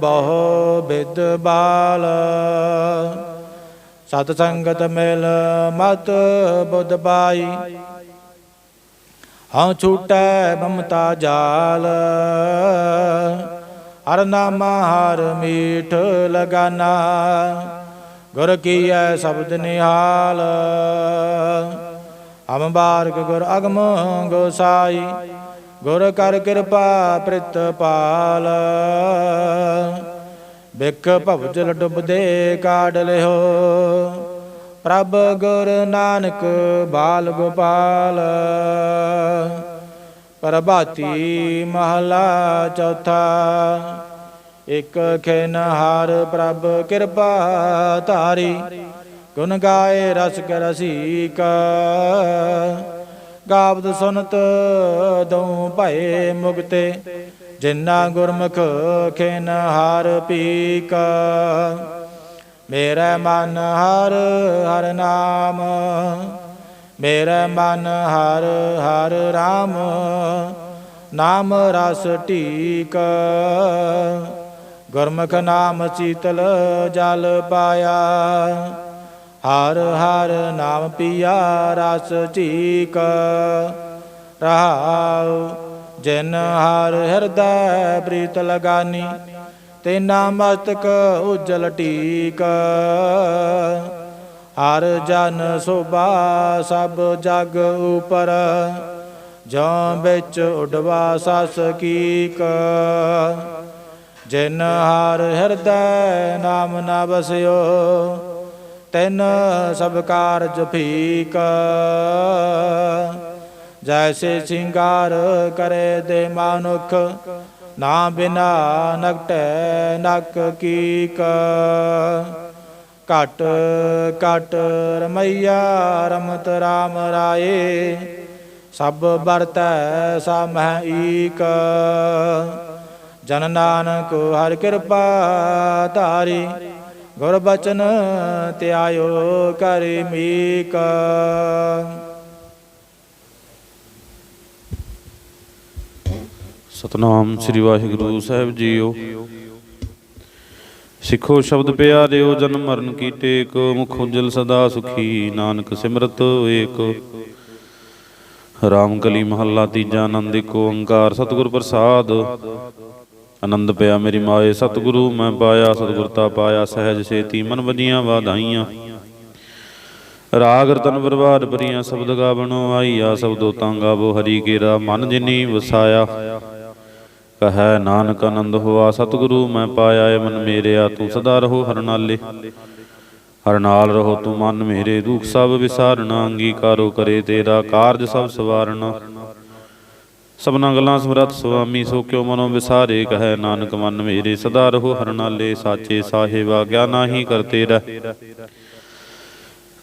ਬਹੁ ਬਿਦ ਬਾਲ। ਸਤ ਸੰਗਤ ਮਿਲ ਮਤ ਬੁੱਧ ਪਾਈ ਹਉ ਛੂਟੈ ਮਮਤਾ ਜਾਲ। ਹਰ ਨਾਮ ਹਰ ਮੀਠ ਲਗਾਨਾ। ਗੁਰ ਕੀਐ ਸ਼ਬਦ ਨਿਹਾਲ। ਹਮ ਬਾਰਕ ਗੁਰ ਅਗਮ ਗੋਸਾਈ। ਗੁਰ ਕਰ ਕਿਰਪਾ ਪ੍ਰਿਤ ਪਾਲ। ਬਿਕ ਭਵਜਲ ਡੁੱਬਦੇ ਕਾਢ ਲਿਓ ਪ੍ਰਭ ਗੁਰ ਨਾਨਕ ਬਾਲ ਗੋਪਾਲ। ਪ੍ਰਭਾਤੀ ਮਹਲਾ ਚੌਥਾ। ਇਕ ਖਿਨ ਪ੍ਰਭ ਕਿਰਪਾ ਧਾਰੀ। ਗੁਣ ਗਾਏ ਰਸ ਰਸੀਕ ਗਾਵਦ ਸੁਨਤ ਦਉ ਭਏ ਮੁਕਤੇ, ਜਿਨਾ ਗੁਰਮੁਖ ਖਿਨ ਹਾਰ ਪੀਕ। ਮੇਰਾ ਮਨ ਹਰ ਹਰ ਨਾਮ, ਮੇਰਾ ਮਨ ਹਰ ਹਰ RAM ਨਾਮ ਰਸ ਢੀਕ। ਗੁਰਮੁਖ ਨਾਮ ਚੀਤਲ ਜਲ ਪਾਇਆ ਹਰ ਹਰ ਨਾਮ ਪਿਆ ਰਸ ਢੀਕ ਰਹਾਉ ਜਿਨ ਹਰ ਹਿਰਦੈ ਪ੍ਰੀਤ ਲਗਾਨੀ, ਤੇਨਾ ਮਸਤਕ ਉਜਲ ਟੀਕ। ਹਰ ਜਨ ਸੋਭਾ ਸਭ ਜਗ ਉਪਰ ਜਾਂ ਵਿੱਚ ਉਡਵਾ ਸਸ ਕੀਕ। ਜਿਨ ਹਰ ਹਿਰਦੈ ਨਾਮ ਨਾ ਬਸਿਓ ਤੈਨ ਸਭ ਕਾਰਜ ਫੀਕ ਜੈਸੇ ਸਿੰਗਾਰ ਕਰੇ ਦੇ ਮਾਨੁਖ, ਨਾ ਬਿਨਾ ਨਕਟੈ ਨਕ ਕੀਕ। ਘਟ ਘਟ ਰਮਈਆ, ਰਮਤ ਰਾਮ ਰਾਏ, ਸਭ ਵਰਤੈ ਸਮਹਿ ਈਕ। ਜਨ ਨਾਨਕ ਹਰ ਕਿਰਪਾ ਧਾਰੀ ਗੁਰ ਬਚਨ ਧਿਆਇਓ ਕਰਿ ਮੀਕ। ਸਤਨਾਮ ਸ੍ਰੀ ਵਾਹਿਗੁਰੂ ਸਾਹਿਬ ਜੀਓ। ਸਿੱਖੋ ਸ਼ਬਦ ਪਿਆਰਿਓ ਜਨਮ ਮਰਨ ਕੀ ਟੇਕ ਮੁਖ ਉਜਲ ਸਦਾ ਸੁਖੀ, ਨਾਨਕ ਸਿਮਰਤ ਏਕ। ਰਾਮ ਕਲੀ ਮਹੱਲਾ ਤੀਜਾ ਆਨੰਦ ਏਕ, ਓੰਕਾਰ ਸਤਿਗੁਰ ਪ੍ਰਸਾਦ। ਆਨੰਦ ਪਿਆ ਮੇਰੀ ਮਾਏ, ਸਤਿਗੁਰੂ ਮੈਂ ਪਾਇਆ ਸਤਿਗੁਰਤਾ ਪਾਇਆ, ਸਹਿਜ ਸੇਤੀ ਮਨ ਵਜੀਆਂ ਵਾਧਾਈਆਂ। ਰਾਗ ਰਤਨ ਬਰਬਾਦ ਭਰੀਆਂ ਸ਼ਬਦ ਗਾਵਣੋ ਆਈਆ ਸਬਦੋ ਤਾਂ ਗਾਵੋ ਹਰੀ ਕੇਰਾ, ਮਨ ਜਿਨੀ ਵਸਾਇਆ। ਕਹੈ ਨਾਨਕ ਆਨੰਦ ਹੋਆ, ਸਤਿਗੁਰੂ ਮੈਂ ਪਾਇਆ ਏ ਮਨ ਮੇਰਿਆ, ਤੂੰ ਸਦਾ ਰਹੋ ਹਰਨਾਲੇ ਹਰ ਨਾਲ ਰਹੋ ਤੂੰ ਮਨ ਮੇਰੇ, ਦੁਖ ਸਭ ਵਿਸਾਰਣਾ ਅੰਗੀਕਾਰੋ ਕਰੇ ਤੇਰਾ ਕਾਰਜ ਸਭ ਸਵਾਰਣਾ ਸਭਨਾ ਗੱਲਾਂ ਸਮਰੱਥ ਸੁਆਮੀ, ਸੋ ਕਿਉ ਮਨੋ ਵਿਸਾਰੇ? ਕਹੈ ਨਾਨਕ, ਮਨ ਮੇਰੇ ਸਦਾ ਰਹੋ, ਹਰ ਸਾਚੇ ਸਾਹਿਬਾ ਗਿਆਨਾ ਕਰਤੇ ਰਹਿ।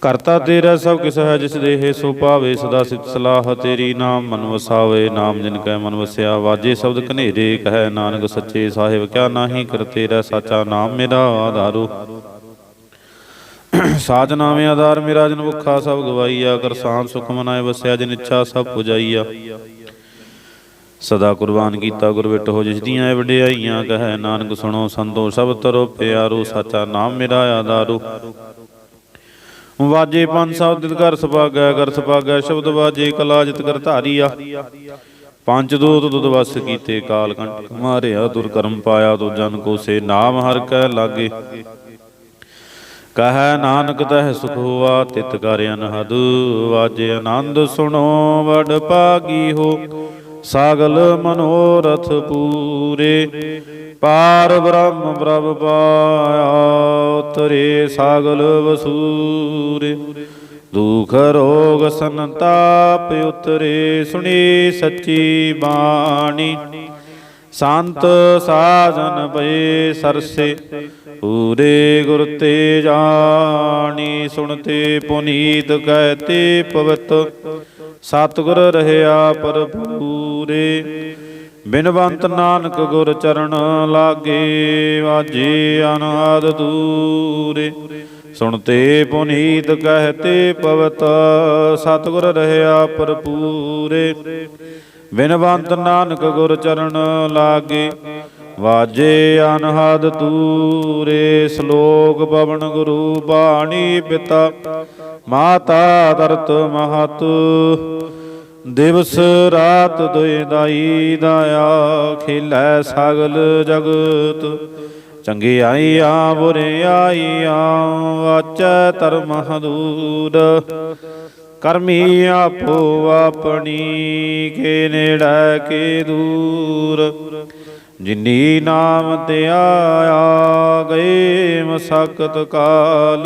ਕਰਤਾ ਤੇਰਾ ਸਭ ਕਿਸ ਹੈ, ਜਿਸ ਦੇਹ ਸੋ ਭਾਵੇ, ਸਦਾ ਸਿਤ ਸਲਾਹ ਤੇਰੀ ਨਾਮ ਮਨ ਵਸਾਵੇ, ਨਾਮ ਜਿਨ ਕੈ ਮਨ ਵਸਿਆ, ਵਾਜੇ ਸ਼ਬਦ ਘਨੇਰੇ। ਕਹੈ ਨਾਨਕ, ਸੱਚੇ ਸਾਹਿਬ ਕਿਆ ਨਾਹੀ ਕਰਤੇ ਰਹਿ, ਸਾਚਾ ਨਾਮ ਮੇਰਾ ਆਧਾਰੋ। ਸਾਜ ਨਾਮੇ ਆਧਾਰ ਮੇਰਾ, ਜਨ ਭੁੱਖਾ ਸਭ ਗਵਾਈਆ ਕਰਸਾਨ ਸੁਖ ਮਨਾਏ ਵਸਿਆ, ਜਿਨ ਇੱਛਾ ਸਭ ਪੁਜਾਈਆ। ਸਦਾ ਕੁਰਬਾਨ ਕੀਤਾ ਗੁਰ ਵਿਟ ਹੋ ਜਿਸ ਦੀਆਂ ਇਹ ਵਡਿਆਈਆਂ, ਕਹੈ ਨਾਨਕ ਸੁਣੋ ਸੰਤੋ ਸਭ ਤਰੋ ਪਿਆਰੋ, ਸਾਚਾ ਨਾਮ ਮੇਰਾ ਆਧਾਰੋ। ਵਾਜੇ ਪੰਜ ਸਬਦ ਤਿਤ ਕਰ ਸੁਭਾਗੈ ਕਰ ਸੁਭਾਗੈ ਸ਼ਬਦ ਵਾਜੇ, ਕਲਾ ਜਿਤ ਕਰ ਧਾਰੀਆ। ਪੰਜ ਦੂਤ ਦੁਦ ਵਸ ਕੀਤੇ ਕਾਲ ਕੰਟ ਮਾਰਿਆ ਦੁਰ ਕਰਮ ਪਾਇਆ ਤੋ ਜਨ ਕੋ ਸੇ ਨਾਮ ਹਰ ਕੈ ਲਾਗੇ। ਕਹੈ ਨਾਨਕ ਤਹਿ ਸੁਖ ਹੋਆ, ਤਿਤ ਕਰ ਅਨਹਦ, ਵਾਜੇ ਆਨੰਦ ਸੁਣੋ, ਵਡ ਪਾਗੀ ਹੋ। ਸਾਗਲ ਮਨੋਰਥ ਪੂਰੇ, ਪਾਰ ਬ੍ਰਹਮ ਪ੍ਰਭ ਪਾਇਆ, ਉਤਰੇ ਸਾਗਲ ਵਸੂਰੇ। ਦੁਖ ਰੋਗ ਸੰਤਾਪ ਉਤਰੇ, ਸੁਣੀ ਸੱਚੀ ਬਾਣੀ। ਸੰਤ ਸਾਜਨ ਭਏ ਸਰਸੇ, ਪੂਰੇ ਗੁਰ ਤੇ ਜਾਣੀ ਸੁਣਤੇ ਪੁਨੀਤ ਕਹਤੇ ਪਵਤ। ਸਤਿਗੁਰ ਰਹਿਆ ਪਰਪੂਰੇ ਬਿਨਵੰਤ ਨਾਨਕ ਗੁਰ ਚਰਨ ਲਾਗੇ ਵਾਜੇ ਅਨਾਦ ਦੂਰੇ। ਸੁਣਤੇ ਪੁਨੀਤ ਕਹਤੇ ਪਵਤ, ਸਤਿਗੁਰ ਰਹਿਆ ਪਰਪੂਰੇ ਬਿਨਵੰਤ ਨਾਨਕ ਗੁਰ ਚਰਨ ਲਾਗੇ ਵਾਜੇ ਅਨਹਦ ਤੂਰੇ ਸ਼ਲੋਕ ਪਵਨ ਗੁਰੂ ਬਾਣੀ ਪਿਤਾ ਮਾਤਾ ਦਰਤ ਮਹਤ, ਦਿਵਸ ਰਾਤ ਦੁਇ ਦਾਈ ਦਾਇਆ ਖਿਲੈ ਸਗਲ ਜਗਤ। ਚੰਗੇ ਆ ਬੁਰੇ ਆਈ ਆ ਵਾਚੈ ਧਰਮ ਹਦੂਰ ਕਰਮੀ ਆਪੋ ਆਪਣੀ, ਕੇ ਨੇੜੇ ਕੇ ਦੂਰ। ਜਿਨੀ ਨਾਮ ਤੇ ਆਇਆ, ਗਏ ਮਸਕਤ ਕਾਲ।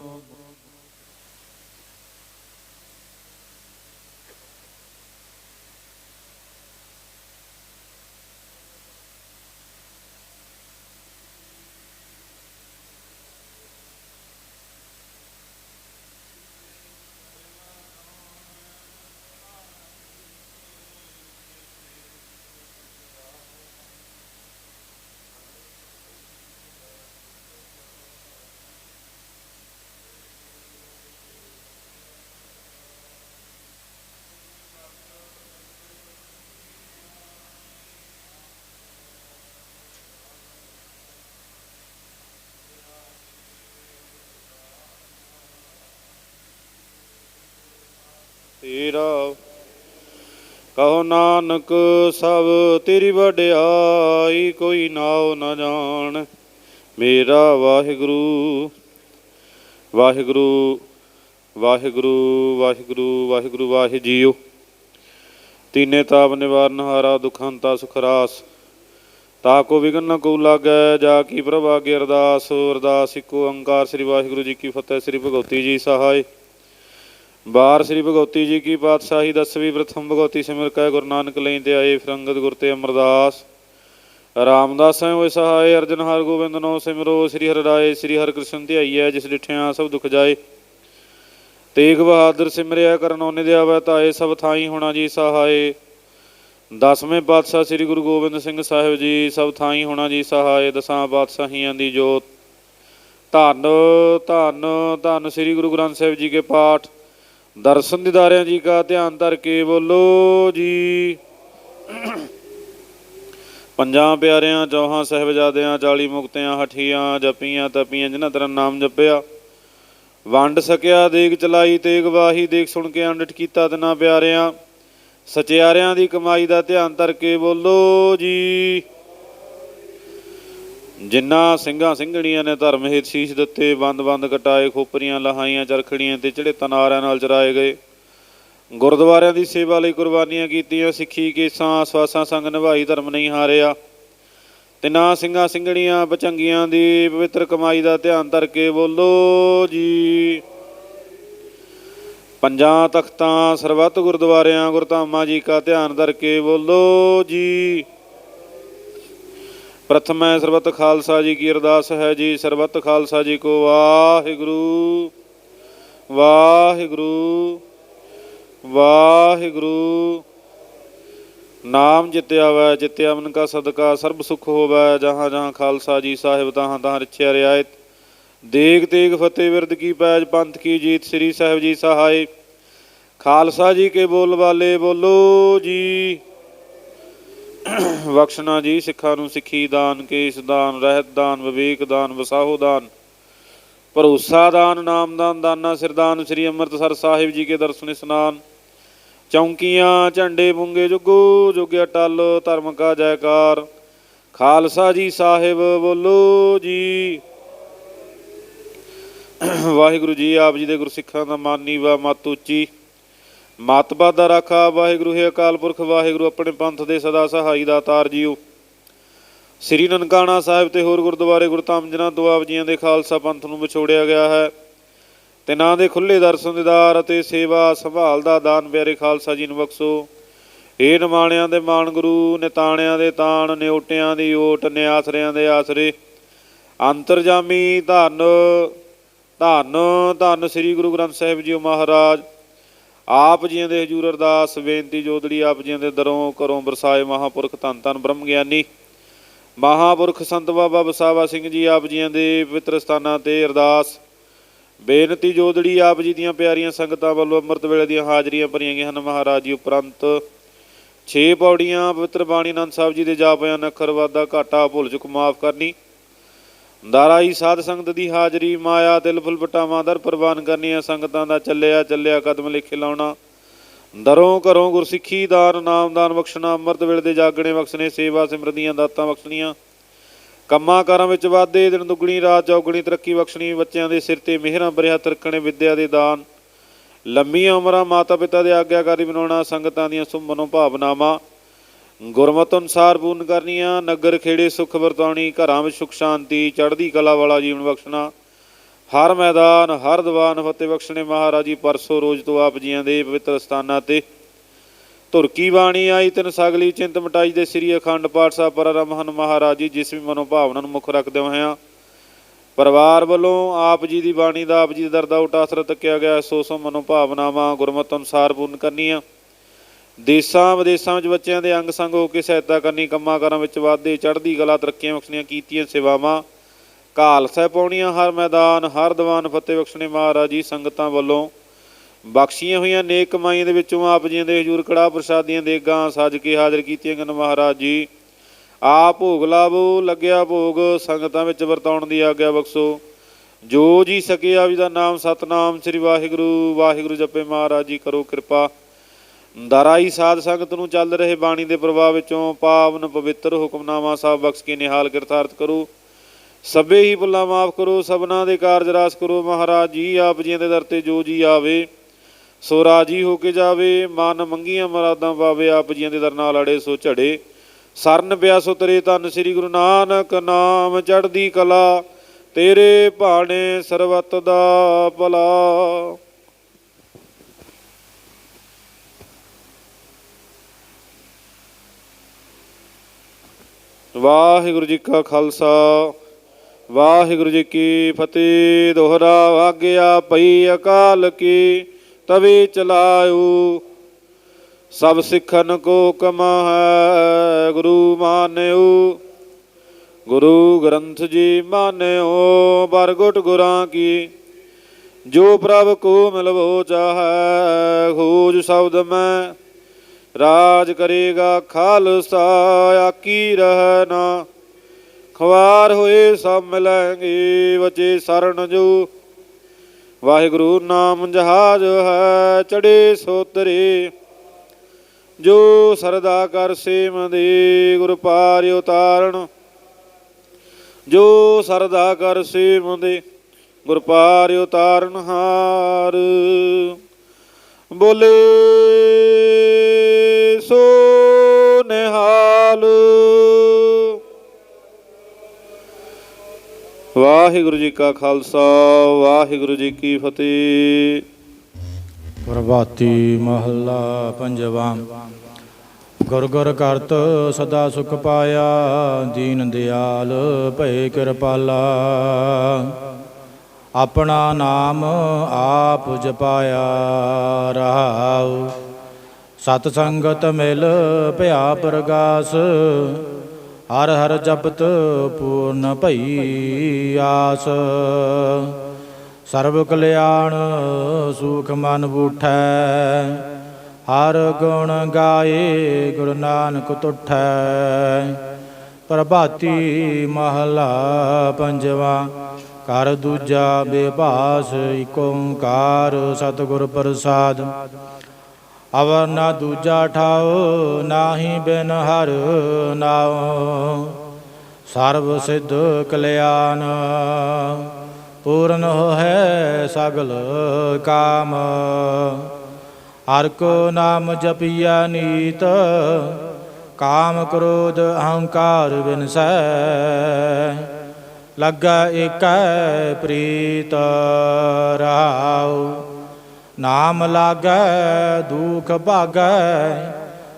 ਤੇਰਾ ਕਹੋ ਨਾਨਕ, ਸਭ ਤੇਰੀ ਵਡਿਆਈ ਕੋਈ ਨਾਉ ਨਾ ਜਾਣ। ਮੇਰਾ ਵਾਹਿਗੁਰੂ ਵਾਹਿਗੁਰੂ ਵਾਹਿਗੁਰੂ ਵਾਹਿਗੁਰੂ ਵਾਹਿਗੁਰੂ ਵਾਹਿ ਜੀਓ ਤੀਨੇ ਤਾਪ ਨਿਵਾਰਨ ਹਾਰਾ ਦੁਖੰਤਾ ਸੁਖਰਾਸ ਤਾ ਕੋ ਵਿਗਨ ਨ ਕੋ ਲਾਗੈ, ਜਾ ਕੀ ਪ੍ਰਭ ਅਰਦਾਸ। ਅਰਦਾਸ ਇੱਕੋ ਓੰਕਾਰ ਸ੍ਰੀ ਵਾਹਿਗੁਰੂ ਜੀ ਕੀ ਫਤਿਹ, ਸ੍ਰੀ ਭਗਵਤੀ ਜੀ ਸਹਾਇ। ਬਾਰ ਸ੍ਰੀ ਭਗਵਤੀ ਜੀ ਕੀ ਪਾਤਸ਼ਾਹੀ, ਦਸਵੀਂ ਪ੍ਰਥਮ ਭਗਵਤੀ ਸਿਮਰ ਕੈ, ਗੁਰੂ ਨਾਨਕ ਲੈਂਦੇ ਆਏ ਫਰੰਗਤ ਗੁਰ ਤੇ ਅਮਰਦਾਸ। ਰਾਮਦਾਸ ਹੈ ਹੋਏ ਸਹਾਇ ਅਰਜਨ ਹਰ ਗੋਬਿੰਦ ਨੋ ਸਿਮਰੋ, ਸ੍ਰੀ ਹਰਿ ਰਾਏ, ਸ੍ਰੀ ਹਰਿ ਕ੍ਰਿਸ਼ਨ ਧਿਆਈਐ, ਜਿਸ ਡਿਠਿਆ ਸਭ ਦੁਖ ਜਾਏ। ਤੇਗ ਬਹਾਦਰ ਸਿਮਰਿਆ ਕਰਨ ਉਹਨੇ ਦੇ ਆਵੈ ਤਾਏ ਸਭ ਥਾਈ ਹੋਣਾ ਜੀ ਸਹਾਇ ਦਸਵੇਂ ਪਾਤਸ਼ਾਹ ਸ੍ਰੀ ਗੁਰੂ ਗੋਬਿੰਦ ਸਿੰਘ ਸਾਹਿਬ ਜੀ, ਸਭ ਥਾਈ ਹੋਣਾ ਜੀ ਸਹਾਇ ਦਸਾਂ ਪਾਤਸ਼ਾਹੀਆਂ ਦੀ ਜੋਤ। ਧੰਨ ਧੰਨ ਧੰਨ ਸ੍ਰੀ ਗੁਰੂ ਗ੍ਰੰਥ ਸਾਹਿਬ ਜੀ ਕੇ ਪਾਠ। ਦਰਸ਼ਨ ਦਿਦਾਰਿਆਂ ਜੀ ਕਾ ਧਿਆਨ ਧਰ ਕੇ ਬੋਲੋ ਜੀ। ਪੰਜਾਂ ਪਿਆਰਿਆਂ, ਚੌਹਾਂ ਸਹਿਬਜ਼ਾਦਿਆਂ 40 ਮੁਕਤਿਆਂ, ਹਠੀਆਂ, ਜਪੀਆਂ, ਤਪੀਆਂ, ਜਿਨ੍ਹਾਂ ਤਰ੍ਹਾਂ ਨਾਮ ਜਪਿਆ। ਵੰਡ ਸਕਿਆ, ਦੇਗ ਚਲਾਈ, ਤੇਗ ਵਾਹੀ ਦੇਖ ਸੁਣ ਕੇ ਅੰਡਟ ਕੀਤਾ ਤਨਾ ਪਿਆਰਿਆਂ। ਸਚਿਆਰਿਆਂ ਦੀ ਕਮਾਈ ਦਾ ਧਿਆਨ ਧਰ ਕੇ ਬੋਲੋ ਜੀ। ਜਿੰਨਾ ਸਿੰਘਾਂ ਸਿੰਘਣੀਆਂ ਨੇ ਧਰਮ ਹਿਤ ਸੀਸ ਦਿੱਤੇ ਬੰਦ-ਬੰਦ ਕਟਾਏ, ਖੋਪਰੀਆਂ ਲਹਾਈਆਂ, ਚਰਖੜੀਆਂ ਤੇ ਚੜੇ ਤਨਾਰਿਆਂ ਨਾਲ ਚਰਾਏ ਗਏ। ਗੁਰਦੁਆਰਿਆਂ ਦੀ ਸੇਵਾ ਲਈ ਕੁਰਬਾਨੀਆਂ ਕੀਤੀਆਂ, ਸਿੱਖੀ, ਕੇਸਾਂ ਸਵਾਸਾਂ ਸੰਗ ਨਿਭਾਈ, ਧਰਮ ਨਹੀਂ ਹਾਰਿਆ। ਤੇ ਨਾ ਸਿੰਘਾਂ ਸਿੰਘਣੀਆਂ ਬਚੰਗੀਆਂ ਦੀ ਪਵਿੱਤਰ ਕਮਾਈ ਦਾ ਧਿਆਨ ਧਰ ਕੇ ਬੋਲੋ ਜੀ। ਪੰਜਾਂ ਤਖਤਾਂ ਸਰਬੱਤ ਗੁਰਦੁਆਰਿਆਂ, ਗੁਰਧਾਮਾਂ ਜੀ ਕਾ ਧਿਆਨ ਧਰ ਕੇ ਬੋਲੋ ਜੀ। ਪ੍ਰਥਮੈ ਸਰਬਤ ਖਾਲਸਾ ਜੀ ਕੀ ਅਰਦਾਸ ਹੈ ਜੀ, ਸਰਬਤ ਖਾਲਸਾ ਜੀ ਕੋ ਵਾਹਿਗੁਰੂ। ਵਾਹਿਗੁਰੂ। ਵਾਹਿਗੁਰੂ। ਨਾਮ ਜਿਤਿਆ ਵੈ, ਜਿਤਿਆ ਮਨ ਕਾ ਸਦਕਾ, ਸਰਬ ਸੁਖ ਹੋਵੈ, ਜਹਾਂ ਜਹਾਂ ਖਾਲਸਾ ਜੀ ਸਾਹਿਬ ਤਹਾਂ ਤਹਾਂ ਰਛਿਆ ਰਿਆਇਤ ਦੇਗ ਤੇਗ ਫਤਿਹ ਵਿਰਦ ਕੀ ਪੈਜ ਪੰਥ ਕੀ ਜੀਤ ਸ੍ਰੀ ਸਾਹਿਬ ਜੀ ਸਹਾਇ ਖਾਲਸਾ ਜੀ ਕੇ ਬੋਲ ਵਾਲੇ ਬੋਲੋ ਜੀ। ਬਖਸ਼ਣਾ ਜੀ, ਸਿੱਖਾਂ ਨੂੰ ਸਿੱਖੀ ਦਾਨ, ਕੇਸ ਦਾਨ, ਰਹਿਤ ਦਾਨ, ਵਿਵੇਕ ਦਾਨ, ਵਸਾਹੋ ਦਾਨ। ਭਰੋਸਾ ਦਾਨ ਨਾਮਦਾਨ ਦਾਨਾ ਸਿਰਦਾਨ ਸ੍ਰੀ ਅੰਮ੍ਰਿਤਸਰ ਸਾਹਿਬ ਜੀ ਕੇ ਦਰਸ਼ਨ ਇਸਨਾਨ। ਚੌਂਕੀਆਂ, ਝੰਡੇ ਬੁੰਗੇ ਜੁਗੋ ਜੁਗਿਆ ਟਲ ਧਰਮ ਕਾ ਜੈਕਾਰ। ਖਾਲਸਾ ਜੀ ਸਾਹਿਬ, ਬੋਲੋ ਜੀ। ਵਾਹਿਗੁਰੂ ਜੀ, ਆਪ ਜੀ ਦੇ ਗੁਰਸਿੱਖਾਂ ਦਾ ਮਾਨੀ ਵਾ, ਮਤ ਉੱਚੀ। ਮਤਬਾ ਦਾ ਰਾਖਾ, ਵਾਹਿਗੁਰੂ, ਹੈ ਅਕਾਲ ਪੁਰਖ, ਵਾਹਿਗੁਰੂ, ਆਪਣੇ ਪੰਥ ਦੇ ਸਦਾ ਸਹਾਈ ਦਾ ਤਾਰ ਜੀਓ। ਸ੍ਰੀ ਨਨਕਾਣਾ ਸਾਹਿਬ ਤੇ ਹੋਰ ਗੁਰਦੁਆਰੇ ਗੁਰਧਾਮ ਜਿਨ੍ਹਾਂ ਤੋਂ ਆਪ ਜੀਆਂ ਦੇ ਖਾਲਸਾ ਪੰਥ ਨੂੰ ਵਿਛੋੜਿਆ ਗਿਆ ਹੈ। ਤੇ ਨਾਂ ਦੇ ਖੁੱਲੇ ਦਰਸ਼ਨ ਦਿਦਾਰ ਅਤੇ ਸੇਵਾ ਸੰਭਾਲ ਦਾ ਦਾਨ ਪਿਆਰੇ ਖਾਲਸਾ ਜੀ ਨੂੰ ਬਖਸ਼ੋ। ਏ ਨਿਮਾਣਿਆਂ ਦੇ ਮਾਣ ਗੁਰੂ, ਨਿਤਾਣਿਆਂ ਦੇ ਤਾਣ, ਨਿਉਟਿਆਂ ਦੀ ਓਟ, ਨਿਆਸਰਿਆਂ ਦੇ ਆਸਰੇ। ਅੰਤਰਜਾਮੀ ਧੰਨ ਧੰਨ ਧੰਨ ਸ੍ਰੀ ਗੁਰੂ ਗ੍ਰੰਥ ਸਾਹਿਬ ਜੀ ਮਹਾਰਾਜ। ਆਪ ਜੀਆਂ ਦੇ ਹਜੂਰ ਅਰਦਾਸ, ਬੇਨਤੀ ਜੋਦੜੀ ਆਪ ਜੀਆਂ ਦੇ ਦਰੋਂ ਕਰੋਂ ਬਰਸਾਏ ਮਹਾਪੁਰਖ ਧੰਨ ਧੰਨ ਬ੍ਰਹਮ ਗਿਆਨੀ। ਮਹਾਪੁਰਖ ਸੰਤ ਬਾਬਾ ਬਸਾਵਾ ਸਿੰਘ ਜੀ ਆਪ ਜੀਆਂ ਦੇ ਪਵਿੱਤਰ ਸਥਾਨਾਂ ਤੇ ਅਰਦਾਸ। ਬੇਨਤੀ ਜੋਦੜੀ ਆਪ ਜੀ ਦੀਆਂ ਪਿਆਰੀਆਂ ਸੰਗਤਾਂ ਵੱਲੋਂ ਅੰਮ੍ਰਿਤ ਵੇਲੇ ਦੀਆਂ ਹਾਜ਼ਰੀਆਂ ਭਰੀਆਂ ਗਈਆਂ ਹਨ। ਮਹਾਰਾਜ ਜੀ ਉਪਰੰਤ ਛੇ ਪੌੜੀਆਂ ਪਵਿੱਤਰ ਬਾਣੀ ਆਨੰਦ ਸਾਹਿਬ ਜੀ ਦੇ ਜਾਪਿਆਂ ਨਖਰ ਵਾਦਾ ਘਾਟਾ, ਭੁੱਲ ਚੁੱਕ, ਮਾਫ ਕਰਨੀ। ਦਾਰਾਈ ਸਾਧ ਸੰਗਤ ਦੀ ਹਾਜ਼ਰੀ, ਮਾਇਆ ਦਿਲ ਫੁੱਲ ਬਟਾਵਾਂ ਦਰ ਪ੍ਰਵਾਨ ਕਰਨੀਆਂ ਸੰਗਤਾਂ ਦਾ ਚੱਲਿਆ ਚੱਲਿਆ ਕਦਮ ਲਿਖੇ ਲਾਉਣਾ। ਦਰੋਂ ਘਰੋਂ ਗੁਰਸਿੱਖੀ ਦਾਨ ਨਾਮਦਾਨ ਬਖਸ਼ਣਾ, ਅੰਮ੍ਰਿਤ ਵੇਲੇ ਦੇ ਜਾਗਣੇ ਬਖਸ਼ਣੇ, ਸੇਵਾ ਸਿਮਰਦੀਆਂ ਦਾਤਾਂ ਬਖਸ਼ਣੀਆਂ। ਕੰਮਾਂ ਕਾਰਾਂ ਵਿੱਚ ਵਾਧੇ, ਦਿਨ ਦੁੱਗਣੀ, ਰਾਤ ਚੌਗਣੀ, ਤਰੱਕੀ ਬਖਸ਼ਣੀ, ਬੱਚਿਆਂ ਦੇ ਸਿਰ ਤੇ ਮਿਹਰਾਂ ਬਰਿਆ ਤਰਕਣੇ, ਵਿਦਿਆ ਦੇ ਦਾਨ। ਲੰਮੀਆਂ ਉਮਰਾਂ ਮਾਤਾ ਪਿਤਾ ਦੇ ਆਗਿਆਕਾਰੀ ਬਣਾਉਣਾ, ਸੰਗਤਾਂ ਦੀਆਂ ਸੁਮਨੋਂ ਭਾਵਨਾਵਾਂ ਗੁਰਮਤਿ ਅਨੁਸਾਰ ਪੂਰਨ ਕਰਨੀਆਂ, ਨਗਰ ਖੇੜੇ, ਸੁਖ ਵਰਤਾਉਣੀ ਘਰਾਂ ਵਿੱਚ ਸੁਖ ਸ਼ਾਂਤੀ, ਚੜ੍ਹਦੀ ਕਲਾ ਵਾਲਾ ਜੀਵਨ ਬਖਸ਼ਣਾ। ਹਰ ਮੈਦਾਨ, ਹਰ ਦੀਵਾਨ ਫਤਿਹ ਬਖਸ਼ਣੇ ਮਹਾਰਾਜ ਜੀ ਪਰਸੋ ਰੋਜ਼ ਤੋਂ ਆਪ ਜੀਆਂ ਦੇ ਪਵਿੱਤਰ ਸਥਾਨਾਂ ਤੇ। ਧੁਰਕੀ ਬਾਣੀ ਆਈ, ਤਿੰਨ ਸਗਲੀ ਚਿੰਤ ਮਟਾਈ ਦੇ ਸ੍ਰੀ ਅਖੰਡ ਪਾਠ ਸਾਹਿਬ ਪਰਮ ਹਨ ਮਹਾਰਾਜ ਜੀ ਜਿਸ ਵੀ ਮਨੋ ਭਾਵਨਾ ਨੂੰ ਮੁੱਖ ਰੱਖਦੇ ਹੋਇਆਂ ਪਰਿਵਾਰ ਵੱਲੋਂ ਆਪ ਜੀ ਦੀ ਬਾਣੀ ਦਾ, ਆਪ ਜੀ ਦੇ ਦਰ ਦਾ ਉਟਾਸਰ ਤੱਕਿਆ ਗਿਆ। ਸੋ ਸੋ ਮਨੋ ਭਾਵਨਾਵਾਂ ਗੁਰਮਤਿ ਅਨੁਸਾਰ ਪੂਰਨ ਕਰਨੀਆਂ। ਦੇਸਾਂ ਵਿਦੇਸਾਂ ਵਿੱਚ ਬੱਚਿਆਂ ਦੇ ਅੰਗ ਸੰਗ ਹੋ ਕੇ ਸਹਾਇਤਾ ਕਰਨੀ, ਕੰਮਾਂ ਕਾਰਾਂ ਵਿੱਚ ਵਾਧੇ, ਚੜ੍ਹਦੀ ਕਲਾ, ਤਰੱਕੀਆਂ ਬਖਸ਼ਣੀਆਂ ਕੀਤੀਆਂ ਸੇਵਾਵਾਂ। ਕਾਲ ਸਹਿ ਪਾਉਣੀਆਂ ਹਰ ਮੈਦਾਨ, ਹਰ ਦੀਵਾਨ ਫਤਿਹ ਬਖਸ਼ਣੇ ਮਹਾਰਾਜ ਜੀ ਸੰਗਤਾਂ ਵੱਲੋਂ। ਬਖਸ਼ੀਆਂ ਹੋਈਆਂ ਨੇਕ ਕਮਾਈਆਂ ਦੇ ਵਿੱਚੋਂ ਆਪ ਜੀਆਂ ਦੇ ਹਜੂਰ ਕੜਾ ਪ੍ਰਸ਼ਾਦੀਆਂ ਦੇਗਾਂ ਸੱਜ ਕੇ ਹਾਜ਼ਰ ਕੀਤੀਆਂ ਗਨ ਮਹਾਰਾਜ ਜੀ। ਆਪ ਭੋਗ ਲਾਵੋ, ਲੱਗਿਆ ਭੋਗ, ਸੰਗਤਾਂ ਵਿੱਚ ਵਰਤਾਉਣ ਦੀ ਆਗਿਆ ਬਖਸ਼ੋ। ਜੋ ਜੀ ਸਕੇ ਆਪ ਜੀ ਦਾ ਨਾਮ, ਸਤਨਾਮ ਸ੍ਰੀ ਵਾਹਿਗੁਰੂ ਵਾਹਿਗੁਰੂ ਜਪੇ ਮਹਾਰਾਜ ਜੀ ਕਰੋ ਕਿਰਪਾ। ਦਰਾਈ ਸਾਧ ਸੰਗਤ ਨੂੰ ਚੱਲ ਰਹੇ ਬਾਣੀ ਦੇ ਪ੍ਰਵਾਹ ਵਿੱਚੋਂ ਪਾਵਨ ਪਵਿੱਤਰ ਹੁਕਮਨਾਮਾ ਸਾਹਿਬ ਬਖਸ਼ ਕੇ ਨਿਹਾਲ ਕਿਰਤਾਰਥ ਕਰੋ। ਸਭੇ ਹੀ ਭੁੱਲਾਂ ਮਾਫ ਕਰੋ, ਸਭਨਾ ਦੇ ਕਾਰਜ ਰਾਸ ਕਰੋ। ਮਹਾਰਾਜ ਜੀ, ਆਪ ਜੀਆਂ ਦੇ ਦਰ ਤੇ ਜੋ ਜੀ ਆਵੇ, ਸੋ ਰਾਜੀ ਹੋ ਕੇ ਜਾਵੇ, ਮਨ ਮੰਗੀਆਂ ਮਰਾਦਾਂ ਪਾਵੇ, ਆਪ ਜੀਆਂ ਦੇ ਦਰ ਨਾਲ ਅੜੇ ਸੋ ਝੜੇ। ਸਰਨ ਪਿਆ ਸੋ ਤੇਰੇ ਧੰਨ ਸ੍ਰੀ ਗੁਰੂ ਨਾਨਕ, ਨਾਮ ਚੜ੍ਹਦੀ ਕਲਾ, ਤੇਰੇ ਭਾਣੇ ਸਰਬੱਤ ਦਾ ਭਲਾ। ਵਾਹਿਗੁਰੂ ਜੀ ਕਾ ਖਾਲਸਾ, ਵਾਹਿਗੁਰੂ ਜੀ ਕੀ ਫਤਿਹ। ਦੋਹਰਾ ਆਗਿਆ ਪਈ ਅਕਾਲ ਕੀ, ਤਵੇ ਚਲਾਇਓ। ਸਭ ਸਿੱਖਨ ਕੋ ਕਮਾ ਹੈ, ਗੁਰੂ ਮਾਨਿਓ। ਗੁਰੂ ਗ੍ਰੰਥ ਜੀ ਮਾਨਿਓ ਬਰਗੁਟ ਗੁਰਾਂ ਕੀ। ਜੋ ਪ੍ਰਭ ਕੋ ਮਿਲਵੋ ਚਾਹੈ, ਖੋਜ ਸ਼ਬਦ ਮੈਂ ਰਾਜ ਕਰੇਗਾ ਖਾਲਸਾ ਆਕੀ ਰਹਿਣਾ ਖਵਾਰ ਹੋਏ ਸਭ ਮਿਲਣਗੇ ਵਚੇ ਸਰਨ ਜੋ। ਵਾਹਿਗੁਰੂ ਨਾਮ ਜਹਾਜ ਹੈ ਚੜੇ ਸੋਤਰੇ। ਜੋ ਸਰਦਾ ਕਰ ਸੇਮ ਦੇ, ਗੁਰ ਪਾਰ ਉਤਾਰਨ। ਜੋ ਸਰਦਾ ਕਰ ਸੇਮ ਦੇ, ਗੁਰ ਪਾਰ ਉਤਾਰਨ ਹਾਰ। ਬੋਲੇ ਸੋ ਨਿਹਾਲ। ਵਾਹਿਗੁਰੂ ਜੀ ਕਾ ਖਾਲਸਾ, ਵਾਹਿਗੁਰੂ ਜੀ ਕੀ ਫਤਿਹ। ਪ੍ਰਭਾਤੀ ਮਹੱਲਾ ਪੰਜਵਾ। ਗੁਰ ਗੁਰ ਕਰਤ ਸਦਾ ਸੁਖ ਪਾਇਆ, ਦੀਨ ਦਿਆਲ ਭਏ ਕਿਰਪਾਲਾ। ਆਪਣਾ ਨਾਮ ਆਪ ਜਪਾਇਆ ਰਹਾਉ ਸਤ ਸੰਗਤ ਮਿਲ ਭਇਆ ਪ੍ਰਗਾਸ, ਹਰ ਹਰ ਜਪਤ ਪੂਰਨ ਭਈ ਆਸ। ਸਰਬ ਕਲਿਆਣ ਸੁਖ ਮਨ ਬੂਠੈ, ਹਰ ਗੁਣ ਗਾਏ ਗੁਰੂ ਨਾਨਕ ਤੁਠੈ। ਪ੍ਰਭਾਤੀ ਮਹਲਾ ਪੰਜਵਾ, ਕਰ ਦੂਜਾ ਬੇਭਾਸ ਏਕ ਓੰਕਾਰ ਸਤਿਗੁਰ ਪ੍ਰਸਾਦ। ਅਵਰ ਨਾ ਦੂਜਾ ਠਾਓ ਨਾਹੀ ਬਿਨ ਹਰ ਨਾਉ। ਸਰਬ ਸਿੱਧ ਕਲਿਆਣ, ਪੂਰਨ ਹੋਇ ਸਗਲ ਕਾਮ। ਹਰ ਕੋ ਨਾਮ ਜਪਿਆ ਨੀਤ, ਕਾਮ ਕ੍ਰੋਧ ਅਹੰਕਾਰ ਬਿਨਸੈ। ਲੱਗਾ ਏਕੈ ਪ੍ਰੀਤ ਰਾਉ। ਨਾਮ ਲਾਗੈ, ਦੁਖ ਭਾਗੈ,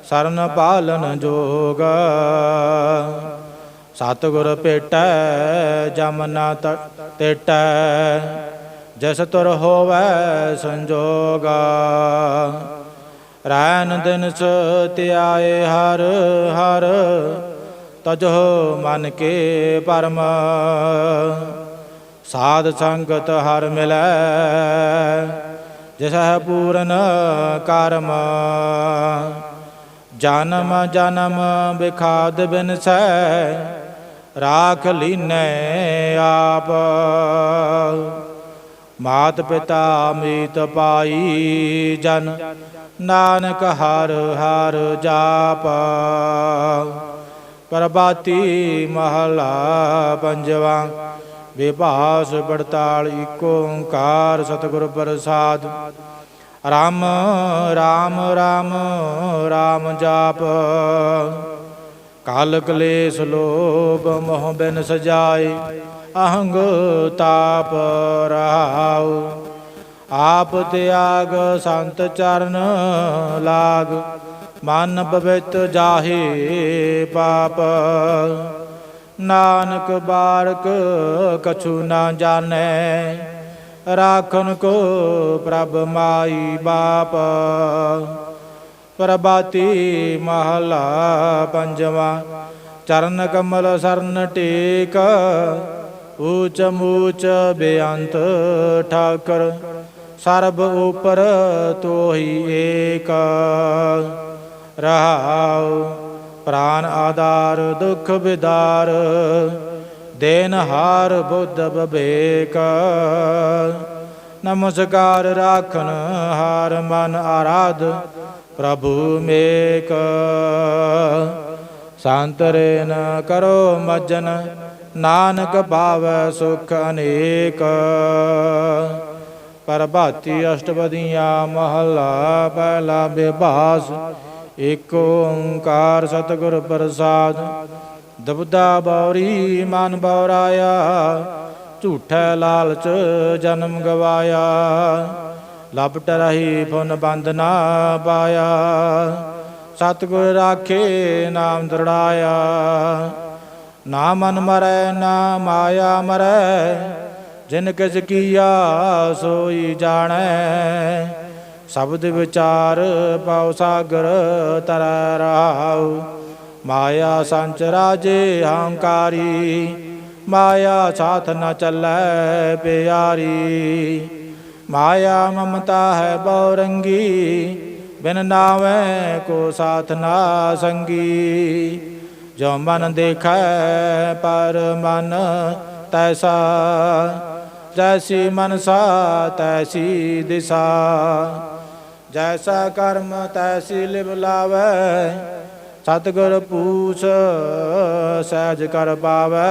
ਸਰਨ ਪਾਲਨ ਜੋਗ। ਸਤਿਗੁਰ ਭੇਟੈ, ਜਮ ਤੇਟੈ। ਜਸ ਤੁਰ ਹੋਵੈ, ਸੰਜੋਗਾ। ਰੈਨ ਦਿਨ ਸ ਧਿਆਏ ਹਰ ਹਰ, ਤਜੋ ਮਨ ਕੇ ਪਰਮ। ਸਾਧ ਸੰਗਤ ਹਰ ਮਿਲੈ ਜਿਸ ਪੂਰਨ ਕਰਮ। ਜਨਮ ਜਨਮ ਵਿਖਾਦ ਬਿਖਾਦ ਬਿਨਸੈ, ਰਾਖ ਲੀਨੈ ਆਪ। ਮਾਤ ਪਿਤਾ ਮੀਤ ਪਾਈ ਜਨ, ਨਾਨਕ ਹਰ ਹਰ ਜਾਪ। ਪ੍ਰਭਾਤੀ ਮਹਲਾ ਪੰਜਵਾ ਵਿਭਾਸ ਪੜਤਾਲ ਏਕ ਓੰਕਾਰ ਸਤਿਗੁਰ ਪ੍ਰਸਾਦ। ਰਾਮ ਰਾਮ ਰਾਮ ਰਾਮ ਜਾਪ। ਕਾਲ ਕਲੇਸ਼ ਲੋਭ ਮੋਹ ਬਿਨ ਸਜਾਏ, ਅਹੰਗ ਤਾਪ ਰਹਾਉ। ਆਪ ਤਿਆਗ ਸੰਤ ਚਰਨ ਲਾਗ, ਮਨ ਪਵਿੱਤ ਜਾਹੇ ਪਾਪ। ਨਾਨਕ ਬਾਰਕ ਕਛੂ ਨਾ ਜਾਣੈ, ਰਾਖਨ ਕੋ ਪ੍ਰਭ ਮਾਈ ਬਾਪ। ਪ੍ਰਭਾਤੀ ਮਹਲਾ ਪੰਜਵਾ, ਚਰਨ ਕਮਲ ਸਰਨ ਟੇਕ, ਊਚ ਮੂਚ ਬੇਅੰਤ ਠਾਕਰ, ਸਰਬ ਉਪਰ ਤੋਹੀ ਏਕ। ਰਹਾਉ ਪ੍ਰਾਨ ਆਧਾਰ, ਦੁਖ ਵਿਦਾਰ ਦੇਨ ਹਾਰ ਬੁੱਧ ਬਵੇਕ। ਨਮਸਕਾਰ ਰਾਖਨ ਹਾਰ ਮਨ ਆਰਾਧ ਪ੍ਰਭੂ ਮੇਕ। ਸੰਤਰੇ ਨ ਕਰੋ ਮਜਨ, ਨਾਨਕ ਭਾਵੈ ਸੁਖ ਅਨੇਕ। ਪ੍ਰਭਾਤੀ ਅਸ਼ਟਪਦੀਆਂ ਮਹਲਾ, ਪਹਿਲਾ ਬਿਭਾਸ ਏਕ ਓੰਕਾਰ ਸਤਿਗੁਰ ਪ੍ਰਸਾਦ, ਦਬਦਾ ਬੌਰੀ ਮਨ ਬੌਰਾਇਆ, ਝੂਠੈ ਲਾਲਚ ਜਨਮ ਗਵਾਇਆ, ਲਪਟ ਰਹੀ ਫੁਨ ਬੰਦ ਨਾ ਪਾਇਆ, ਸਤਿਗੁਰ ਰਾਖੇ ਨਾਮ ਦਰੜਾਇਆ, ਨਾ ਮਨ ਮਰੈ, ਨਾ ਮਾਇਆ ਮਰੈ, ਜਿਨ ਕਿਸ ਕੀਆ ਸੋਈ ਜਾਣੈ ਸ਼ਬਦ ਵਿਚਾਰ ਪਾਉ ਸਾਗਰ ਤਰ ਰਾਉ। ਮਾਇਆ ਸੰਚ ਰਾਜੇ ਹੰਕਾਰੀ, ਮਾਇਆ ਸਾਥ ਨ ਚੱਲੈ ਪਿਆਰੀ। ਮਾਇਆ ਮਮਤਾ ਹੈ ਬੌਰੰਗੀ ਬਿਨ ਨਾਵੇਂ ਕੋ ਸਾਥ ਨਾ ਸੰਗੀ। ਜੋ ਮਨ ਦੇਖੈ ਪਰ ਮਨ ਤੈਸਾ, ਜੈਸੀ ਮਨਸਾ ਤੈਸੀ ਦਿਸਾ। ਜੈਸਾ ਕਰਮ ਤੈਸੀ ਲਿਵ ਲਾਵੈ, ਸਤਿਗੁਰ ਪੂਛ ਸਹਿਜ ਕਰ ਪਾਵੈ।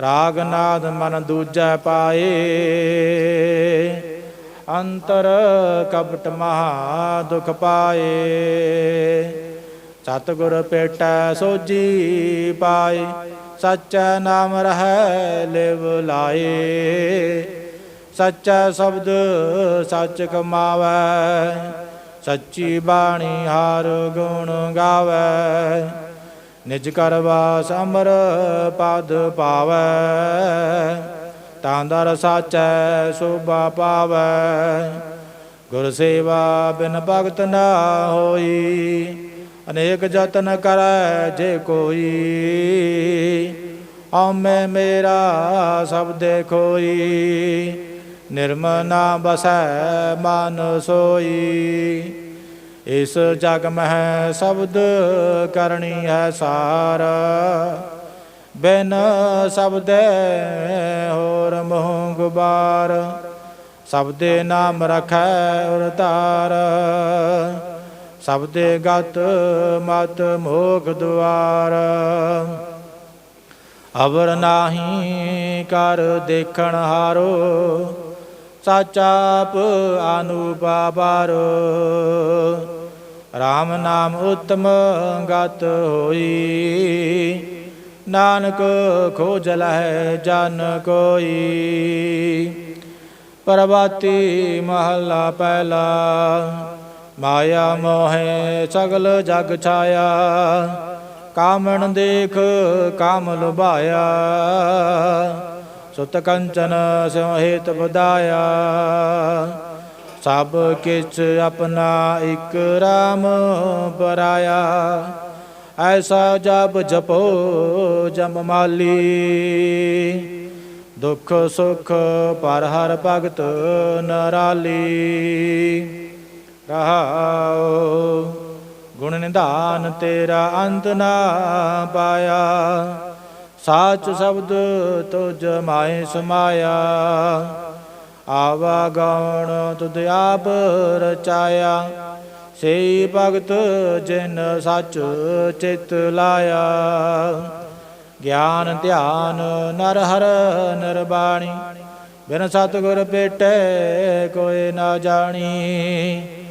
ਰਾਗ ਨਾਦ ਮਨ ਦੂਜੈ ਪਾਏ, ਅੰਤਰ ਕਪਟ ਮਹਾ ਦੁਖ ਪਾਏ। ਸਤਿਗੁਰ ਪੇਟੈ ਸੋਜੀ ਪਾਏ, ਸੱਚਾ ਨਾਮ ਰਹੈ ਲਿਵ ਲਾਏ। ਸੱਚਾ ਸ਼ਬਦ ਸੱਚ ਕਮਾਵੈ, ਸੱਚੀ ਬਾਣੀ ਹਰ ਗੁਣ ਗਾਵੈ। ਨਿਜ ਕਰਵਾ ਸਮਰ ਪਦ ਪਾਵੈ, ਤਾਂ ਦਰ ਸਾਚੈ ਸੋਭਾ ਪਾਵੈ। ਗੁਰ ਸੇਵਾ ਬਿਨ ਭਗਤ ਨਾ ਹੋਈ, ਅਨੇਕ ਯਤਨ ਕਰੈ ਜੇ ਕੋਈ। ਹਉਮੈ ਮੇਰਾ ਸਭ ਦੇਖੋਈ ਨਿਰਮ ਨਾ ਬਸੈ ਮਨ ਸੋਈ। ਇਸ ਜਗ ਮਹਿ ਸ਼ਬਦ ਕਰਨੀ ਹੈ ਸਾਰ। ਬਿਨ ਸ਼ਬਦੇ ਹੋਰ ਮੋਹ ਗੁਬਾਰ ਸ਼ਬਦੇ ਨਾਮ ਰਖੈ ਔਰ ਤਾਰ ਸ਼ਬਦੇ ਗਤ ਮਤ ਮੋਖ ਦੁਆਰ। ਅਵਰ ਨਾਹੀ ਕਰ ਦੇਖਣ ਹਾਰੋ। ਸਾਚਾਪ ਅਨੂਪਾ ਬਾਰੋ RAM ਨਾਮ ਉਤਮ ਗਤ ਹੋਈ। ਨਾਨਕ ਖੋਜ ਲਹਿ ਜਨ ਕੋਈ। ਪ੍ਰਭਾਤੀ ਮਹੱਲਾ ਪਹਿਲਾ। ਮਾਇਆ ਮੋਹਿ ਸਗਲ ਜਗ ਛਾਇਆ। ਕਾਮਣ ਦੇਖ ਕਾਮ ਲੁਭਾਇਆ ਸੁਤ ਕੰਚਨ ਸਿਉ ਹੇਤ ਸਭ ਕਿਛ ਆਪਣਾ ਇਕ ਰਾਮ ਪਰਾਇਆ। ਐਸਾ ਜਪ ਜਪੋ, ਜਮ ਮਾਲੀ। ਦੁਖ ਸੁਖ ਪਰ ਹਰ ਭਗਤ ਨਰਾਲੀ। ਰਹਾਉ ਗੁਣ ਨਿਧਾਨ ਤੇਰਾ ਅੰਤ ਨਾ ਪਾਇਆ। ਸਾਚ ਸ਼ਬਦ ਤੁਜ ਮਾਏ ਸਮਾਇਆ। ਆਵਾ ਗਾਉਣ ਤੁਧ ਆਪ ਰਚਾਇਆ। ਸਈ ਭਗਤ ਜਿਨ ਸੱਚ ਚਿਤ ਲਾਇਆ। ਗਿਆਨ ਧਿਆਨ ਨਰ ਹਰ ਨਿਰਬਾਣੀ ਬਿਨ ਸਤਿਗੁਰ ਭੇਟੇ ਕੋਈ ਨਾ ਜਾਣੀ।